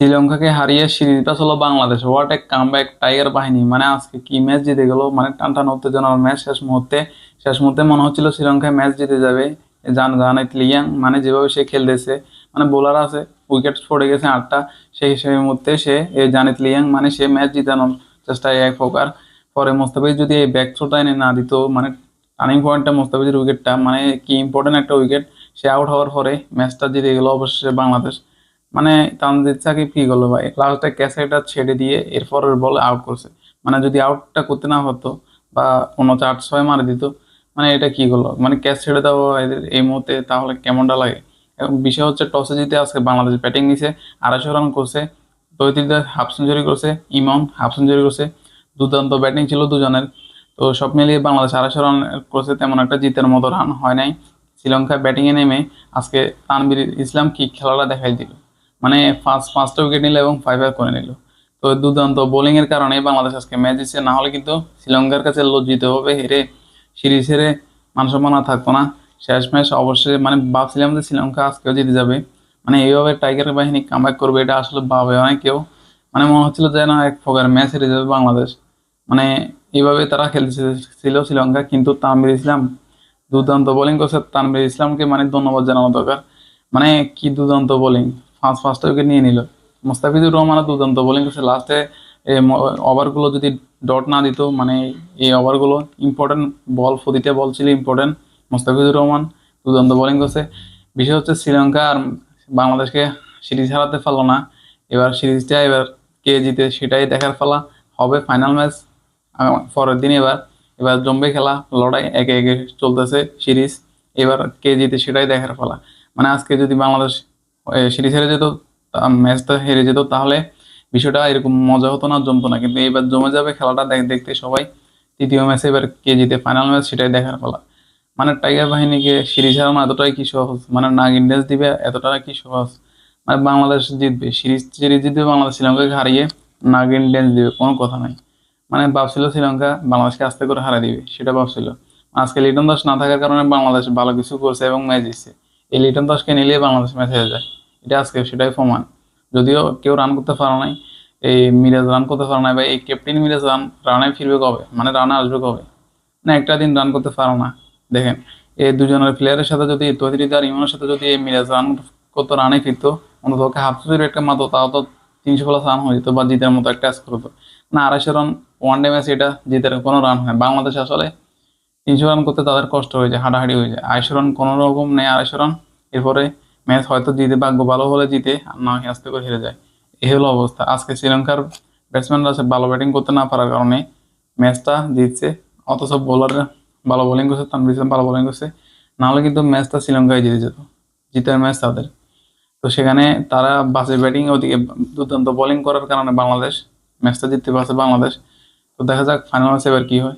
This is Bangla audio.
শ্রীলঙ্কাকে হারিয়ে সিরিজটা ছিল বাংলাদেশ হোয়াট এক কামব্যাক টাইগার বাহিনী। মানে আজকে কি ম্যাচ জিতে গেল? মানে টান টান উত্তেজনার ম্যাচ শেষ মুহূর্তে। শেষ মুহূর্তে মনে হচ্ছিল শ্রীলঙ্কায় ম্যাচ জিতে যাবে। জান জানাইত লিয়াং। মানে যেভাবে সে খেলতেছে। মানে বোলার আছে উইকেট পড়ে গেছে আটটা। সেই সেই মুহূর্তে সে এই জানিত লিয়াং মানে সে ম্যাচ জিতানোর চেষ্টায় এক প্রকার। পরে মোস্তাফিজ যদি এই ব্যাক থ্রোটা এনে না দিত মানে টার্নিং পয়েন্টটা মোস্তাফিজের উইকেটটা মানে কি ইম্পর্টেন্ট একটা উইকেট সে আউট হওয়ার পরে ম্যাচটা জিতে গেল অবশেষে বাংলাদেশ। মানে তানজিদ সাকিব কি করল ভাই? লাস্টে ক্যাসেটটা ছেড়ে দিয়ে এরপরের বলে আউট করছে। মানে যদি আউটটা করতে না হতো বা কোনো চার ছয় মারে দিত মানে এটা কি করল? মানে ক্যাচ ছেড়ে দেওয়া এদের এই মুহূর্তে তাহলে কেমনটা লাগে? এবং বিষয় হচ্ছে টসে জিতে আজকে বাংলাদেশ ব্যাটিং নিছে, আড়াইশো রান করছে তৈতির হাফ সেঞ্চুরি করছে ইমন হাফ সেঞ্চুরি করছে, দুর্দান্ত ব্যাটিং ছিল দুজনের। তো সব মিলিয়ে বাংলাদেশ আড়াইশো রান করছে তেমন একটা জিতের মতো রান হয় নাই। শ্রীলঙ্কা ব্যাটিংয়ে নেমে আজকে তানবির ইসলাম কি খেলাটা দেখাই দিল? মানে ফার্স্ট পাঁচটা উইকেট নিল এবং ফাইভ ফাইভ করে নিল। তো দুর্দান্ত বোলিং এর কারণে বাংলাদেশ আজকে ম্যাচ জিতছে না হলে কিন্তু শ্রীলঙ্কার কাছে লজ্জিত হবে, হেরে সিরিজ হেরে মান সম্মান আর থাকতো না। শেষ ম্যাচ অবশ্যই মানে ভাবছিলাম যে শ্রীলঙ্কা আজকেও জিতে যাবে। মানে এইভাবে টাইগার বাহিনী কামব্যাক করবে, এটা আসলে ভাবে অনেক কেউ। মানে মনে হচ্ছিল যে না, এক প্রকার ম্যাচ হেরে যাবে বাংলাদেশ। মানে এইভাবে তারা খেলছে ছিল শ্রীলঙ্কা, কিন্তু তানভীর ইসলাম, দুর্দান্ত বোলিং করছে। তানভীর ইসলামকে মানে ধন্যবাদ জানানো দরকার। মানে কি দুর্দান্ত বোলিং ফার্স্ট ফার্স্ট উইকেট নিয়ে নিল। মোস্তাফিজুর রহমানও দুর্দান্ত বোলিং করছে। লাস্টে ওভারগুলো যদি ডট না দিত মানে এই ওভারগুলো ইম্পর্টেন্ট বল, প্রতিটা বল ছিল ইম্পর্টেন্ট মোস্তাফিজুর রহমান দুর্দান্ত বোলিং করছে। বিশেষ হচ্ছে শ্রীলঙ্কা আর বাংলাদেশকে সিরিজ হারাতে পারল না। এবার সিরিজটা এবার কে জিতে সেটাই দেখার ফেলা হবে ফাইনাল ম্যাচ পরের দিন এবার। এবার জম্বে খেলা, লড়াই একে একে চলতেছে সিরিজ। এবার কে জিতে সেটাই দেখার ফেলা মানে আজকে যদি বাংলাদেশ সিরিজ হেরে যেত ম্যাচটা হেরে যেত, তাহলে বিষয়টা এরকম মজা হতো না, জমতো না। কিন্তু এবার জমে যাবে খেলাটা দেখতে সবাই। তৃতীয় ম্যাচে এবার কে জিতে ফাইনাল ম্যাচ সেটাই দেখার ফেলা মানে টাইগার বাহিনীকে সিরিজ হারানো এতটাই কি সহজ? মানে নাগ ইন্ডিয়ান্স দিবে এতটা কি সহজ? মানে বাংলাদেশ জিতবে, সিরিজ সিরিজ জিতবে, বাংলাদেশ শ্রীলঙ্কাকে হারিয়ে নাগ ইন্ডিয়ান্স দিবে, কোনো কথা নাই। মানে ভাবছিল শ্রীলঙ্কা বাংলাদেশকে আস্তে করে হারা দিবে, সেটা ভাবছিল। আজকে লিটন দাস না থাকার কারণে বাংলাদেশ ভালো কিছু করছে এবং ম্যাচ জিতছে। এই লিটন দাসকে নিলে বাংলাদেশ ম্যাচ হেরে যায়। এটা আজকে, সেটাই প্রমাণ। যদিও কেউ রান করতে পারে নাই, এই মিরাজ রান করতে পারে না বা এই ক্যাপ্টেন মিরাজ রান রানে ফিরবে কবে? মানে রানে আসবে কবে? না, একটা দিন রান করতে পারো না। দেখেন, এই দুজনের প্লেয়ারের সাথে যদি, তৈরি আর ইমনের সাথে যদি এই মিরাজ রান করতো রানে ফিরতো হাফ সেঞ্চুরি একটা মাত্র, তাও তো তিনশো প্লাস রান হয়ে যেত বা জিতের মতো একটা স্কোর হতো। না, আড়াইশো রান ওয়ান ডে ম্যাচ এটা জিতের কোনো রান হয় বাংলাদেশ আসলে তিনশো রান করতে তাদের কষ্ট হয়ে যায়, হাঁটাহাঁটি হয়ে যায়। আড়াইশো রান কোনো রকম নেই, আড়াইশো রান এরপরে ম্যাচ হয়তো জিতে, ভাগ্য ভালো হলে জিতে আর না আস্তে করে হেরে যায়। এই হলো অবস্থা। আজকে শ্রীলঙ্কার ব্যাটসম্যানরা ভালো ব্যাটিং করতে না পারার কারণে ম্যাচটা জিতছে। অথচ বোলাররা ভালো বোলিং করছে, তানভীর ইসলাম ভালো বোলিং করছে। নাহলে কিন্তু ম্যাচটা শ্রীলঙ্কায় জিতে যেত, জিতের ম্যাচ তাদের। তো সেখানে তারা বাসে ব্যাটিং ওদিকে দুর্দান্ত বোলিং করার কারণে বাংলাদেশ ম্যাচটা জিততে পারছে বাংলাদেশ। তো দেখা যাক ফাইনাল ম্যাচে এবার কি হয়।